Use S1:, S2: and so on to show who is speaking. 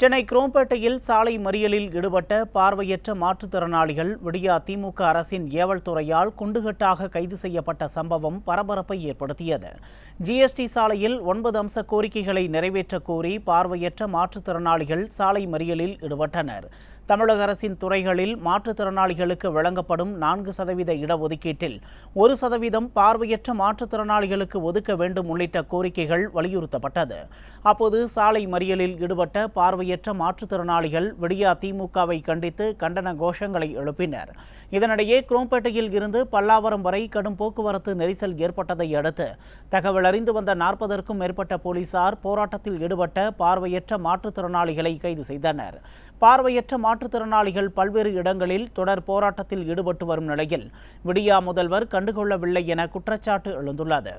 S1: சென்னை குரோம்பேட்டையில் சாலை மறியலில் ஈடுபட்ட பார்வையற்ற மாற்றுத்திறனாளிகள் விடியா திமுக அரசின் ஏவல் துறையால் குண்டுகட்டாக கைது செய்யப்பட்ட சம்பவம் பரபரப்பை ஏற்படுத்தியது. ஜிஎஸ்டி சாலையில் ஒன்பது அம்ச கோரிக்கைகளை நிறைவேற்றக் கோரி பார்வையற்ற மாற்றுத்திறனாளிகள் சாலை மறியலில் ஈடுபட்டனர். தமிழக அரசின் துறைகளில் மாற்றுத்திறனாளிகளுக்கு வழங்கப்படும் நான்கு சதவீத இடஒதுக்கீட்டில் ஒரு சதவீதம் பார்வையற்ற மாற்றுத்திறனாளிகளுக்கு ஒதுக்க வேண்டும் உள்ளிட்ட கோரிக்கைகள் வலியுறுத்தப்பட்டது. அப்போது சாலை மறியலில் ஈடுபட்ட பார்வையற்ற மாற்றுத்திறனாளிகள் விடியா திமுகவை கண்டித்து கண்டன கோஷங்களை எழுப்பினர். இதனிடையே குரோம்பேட்டையில் இருந்து பல்லாவரம் வரை கடும் போக்குவரத்து நெரிசல் ஏற்பட்டதை அடுத்து தகவல் அறிந்து வந்த நாற்பதற்கும் மேற்பட்ட போலீசார் போராட்டத்தில் ஈடுபட்ட பார்வையற்ற மாற்றுத்திறனாளிகளை கைது செய்தனர். பார்வையற்ற மாற்றுத்திறனாளிகள் பல்வேறு இடங்களில் தொடர் போராட்டத்தில் ஈடுபட்டு வரும் நிலையில் விடியா முதல்வர் கண்டுகொள்ளவில்லை என குற்றச்சாட்டு எழுந்துள்ளது.